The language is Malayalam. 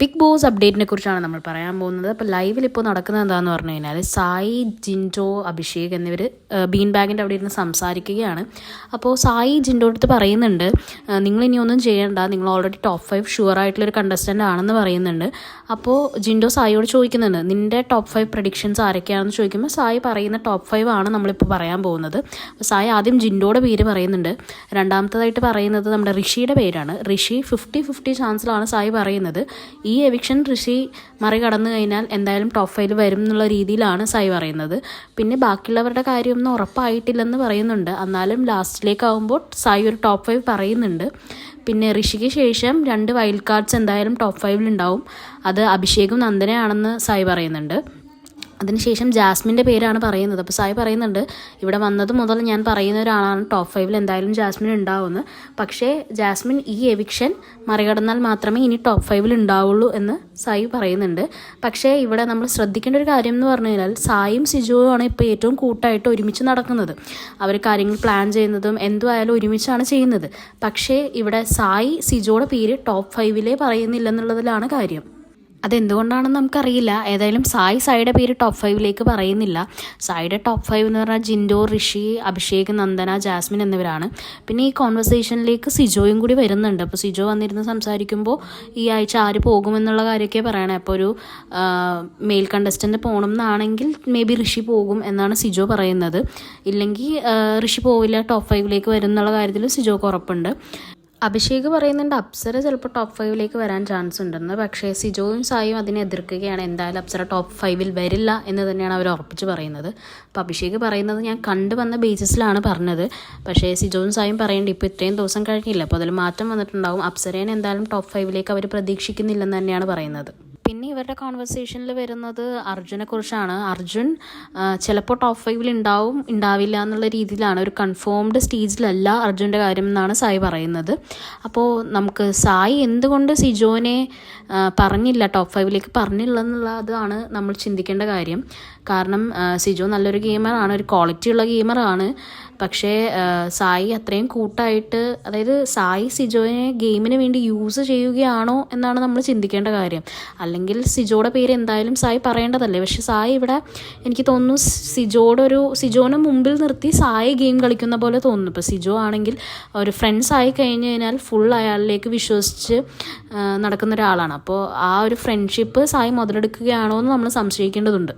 ബിഗ് ബോസ് അപ്ഡേറ്റിനെ കുറിച്ചാണ് നമ്മൾ പറയാൻ പോകുന്നത്. അപ്പോൾ ലൈവിൽ ഇപ്പോൾ നടക്കുന്നത് എന്താണെന്ന് പറഞ്ഞു കഴിഞ്ഞാൽ സായി ജിൻഡോ അഭിഷേക് എന്നിവർ ബീൻ ബാഗിന്റെ അവിടെ ഇരുന്ന് സംസാരിക്കുകയാണ്. അപ്പോൾ സായി ജിൻഡോ അടുത്ത് പറയുന്നുണ്ട് നിങ്ങൾ ഇനി ഒന്നും ചെയ്യേണ്ട. നിങ്ങൾ ഓൾറെഡി ടോപ്പ് ഫൈവ് ഷുവർ ആയിട്ടുള്ളൊരു കണ്ടസ്റ്റന്റ് ആണെന്ന് പറയുന്നുണ്ട്. അപ്പോൾ ജിൻഡോ സായിയോട് ചോദിക്കുന്നുണ്ട് നിന്റെ ടോപ്പ് ഫൈവ് പ്രഡിക്ഷൻസ് ആരൊക്കെയാണെന്ന്? ചോദിക്കുമ്പോൾ സായി പറയുന്ന ടോപ്പ് ഫൈവ് ആണ് നമ്മളിപ്പോൾ പറയാൻ പോകുന്നത്. സായി ആദ്യം ജിൻഡോയുടെ പേര് പറയുന്നുണ്ട്. രണ്ടാമത്തതായിട്ട് പറയുന്നത് നമ്മുടെ ഋഷിയുടെ പേരാണ്. ഋഷി ഫിഫ്റ്റി ഫിഫ്റ്റി ചാൻസിലാണ് സായി പറയുന്നത്. ഈ എവിക്ഷൻ ഋഷി മറികടന്നു കഴിഞ്ഞാൽ എന്തായാലും ടോപ്പ് ഫൈവ് വരും എന്നുള്ള രീതിയിലാണ് സായി പറയുന്നത്. പിന്നെ ബാക്കിയുള്ളവരുടെ കാര്യമൊന്നും ഉറപ്പായിട്ടില്ലെന്ന് പറയുന്നുണ്ട്. എന്നാലും ലാസ്റ്റിലേക്കാവുമ്പോൾ സായി ഒരു ടോപ്പ് ഫൈവ് പറയുന്നുണ്ട്. പിന്നെ ഋഷിക്ക് ശേഷം രണ്ട് വൈൽഡ് കാർഡ്സ് എന്തായാലും ടോപ്പ് ഫൈവിൽ ഉണ്ടാവും അത് അഭിഷേകും നന്ദനയാണെന്ന് സായി പറയുന്നുണ്ട്. അതിനുശേഷം ജാസ്മിന്റെ പേരാണ് പറയുന്നത്. അപ്പോൾ സായി പറയുന്നുണ്ട് ഇവിടെ വന്നത് മുതൽ ഞാൻ പറയുന്ന ഒരാളാണ്. ടോപ്പ് ഫൈവിൽ എന്തായാലും ജാസ്മിൻ ഉണ്ടാവുമെന്ന്. പക്ഷേ ജാസ്മിൻ ഈ എവിക്ഷൻ മറികടന്നാൽ മാത്രമേ ഇനി ടോപ്പ് ഫൈവിൽ ഉണ്ടാവുള്ളൂ എന്ന് സായി പറയുന്നുണ്ട്. പക്ഷേ ഇവിടെ നമ്മൾ ശ്രദ്ധിക്കേണ്ട ഒരു കാര്യം എന്ന് പറഞ്ഞു കഴിഞ്ഞാൽ സായും സിജുവുമാണ് ഇപ്പോൾ ഏറ്റവും കൂട്ടായിട്ട് ഒരുമിച്ച് നടക്കുന്നത്. അവർ കാര്യങ്ങൾ പ്ലാൻ ചെയ്യുന്നതും എന്തുമായാലും ഒരുമിച്ചാണ് ചെയ്യുന്നത്. പക്ഷേ ഇവിടെ സായി സിജോയുടെ പേര് ടോപ്പ് ഫൈവിലേ പറയുന്നില്ലെന്നുള്ളതിലാണ് കാര്യം. അതെന്തുകൊണ്ടാണെന്ന് നമുക്കറിയില്ല. ഏതായാലും സായി സായിയുടെ പേര് ടോപ്പ് ഫൈവിലേക്ക് പറയുന്നില്ല. സായിയുടെ ടോപ്പ് ഫൈവ് എന്ന് പറഞ്ഞാൽ ജിൻഡോ ഋഷി അഭിഷേക് നന്ദന ജാസ്മിൻ എന്നിവരാണ്. പിന്നെ ഈ കോൺവെർസേഷനിലേക്ക് സിജോയും കൂടി വരുന്നുണ്ട്. അപ്പോൾ സിജോ വന്നിരുന്ന് സംസാരിക്കുമ്പോൾ ഈ ആഴ്ച ആര് പോകുമെന്നുള്ള കാര്യമൊക്കെ പറയണേ. അപ്പോൾ ഒരു മെയിൽ കണ്ടസ്റ്റന്റ് പോകണം എന്നാണെങ്കിൽ മേ ബി ഋഷി പോകും എന്നാണ് സിജോ പറയുന്നത്. ഇല്ലെങ്കിൽ ഋഷി പോവില്ല ടോപ്പ് ഫൈവിലേക്ക് വരും എന്നുള്ള കാര്യത്തിൽ സിജോക്ക് ഉറപ്പുണ്ട്. അഭിഷേക് പറയുന്നുണ്ട് അപ്സര ചിലപ്പോൾ ടോപ്പ് ഫൈവിലേക്ക് വരാൻ ചാൻസ് ഉണ്ടെന്ന്. പക്ഷേ സിജോയും സായും അതിനെ എതിർക്കുകയാണ്. എന്തായാലും അപ്സര ടോപ്പ് ഫൈവിൽ വരില്ല എന്ന് തന്നെയാണ് അവർ ഉറപ്പിച്ച് പറയുന്നത്. അപ്പോൾ അഭിഷേക് പറയുന്നത് ഞാൻ കണ്ടു വന്ന ബേസിസിലാണ് പറഞ്ഞത്. പക്ഷേ സിജോയും സായും പറയേണ്ടത് ഇപ്പോൾ ഇത്രയും ദിവസം കഴിഞ്ഞില്ല. അപ്പോൾ അതിൽ മാറ്റം വന്നിട്ടുണ്ടാകും അപ്സരേനെ എന്തായാലും ടോപ്പ് ഫൈവിലേക്ക് അവർ പ്രതീക്ഷിക്കുന്നില്ലെന്ന് തന്നെയാണ് പറയുന്നത്. ഇവരുടെ കോൺവെർസേഷനിൽ വരുന്നത് അർജുനെ കുറിച്ചാണ്. അർജുൻ ചിലപ്പോൾ ടോപ്പ് ഫൈവിൽ ഉണ്ടാവും ഉണ്ടാവില്ല എന്നുള്ള രീതിയിലാണ്. ഒരു കൺഫേംഡ് സ്റ്റേജിലല്ല അർജുന്റെ കാര്യം എന്നാണ് സായി പറയുന്നത്. അപ്പോൾ നമുക്ക് സായി എന്തുകൊണ്ട് സിജോനെ പറഞ്ഞില്ല ടോപ്പ് ഫൈവിലേക്ക് പറഞ്ഞില്ല എന്നുള്ളതാണ് നമ്മൾ ചിന്തിക്കേണ്ട കാര്യം. കാരണം സിജോ നല്ലൊരു ഗെയിമറാണ് ഒരു ക്വാളിറ്റി ഉള്ള ഗെയിമറാണ് പക്ഷേ സായി അത്രയും കൂട്ടായിട്ട് അതായത് സായി സിജോയെ ഗെയിമിന് വേണ്ടി യൂസ് ചെയ്യുകയാണോ എന്നാണ് നമ്മൾ ചിന്തിക്കേണ്ട കാര്യം. അല്ലെങ്കിൽ സിജോയുടെ പേര് എന്തായാലും സായി പറയേണ്ടതല്ലേ? പക്ഷെ സായി ഇവിടെ എനിക്ക് തോന്നുന്നു സിജോയുടെ ഒരു സിജോനെ മുമ്പിൽ നിർത്തി സായി ഗെയിം കളിക്കുന്ന പോലെ തോന്നുന്നു. ഇപ്പോൾ സിജോ ആണെങ്കിൽ ഒരു ഫ്രണ്ട്സ് ആയി കഴിഞ്ഞു കഴിഞ്ഞാൽ ഫുൾ അയാളിലേക്ക് വിശ്വസിച്ച് നടക്കുന്ന ഒരാളാണ്. അപ്പോൾ ആ ഒരു ഫ്രണ്ട്ഷിപ്പ് സായി മുതലെടുക്കുകയാണോ എന്ന് നമ്മൾ സംശയിക്കേണ്ടതുണ്ട്.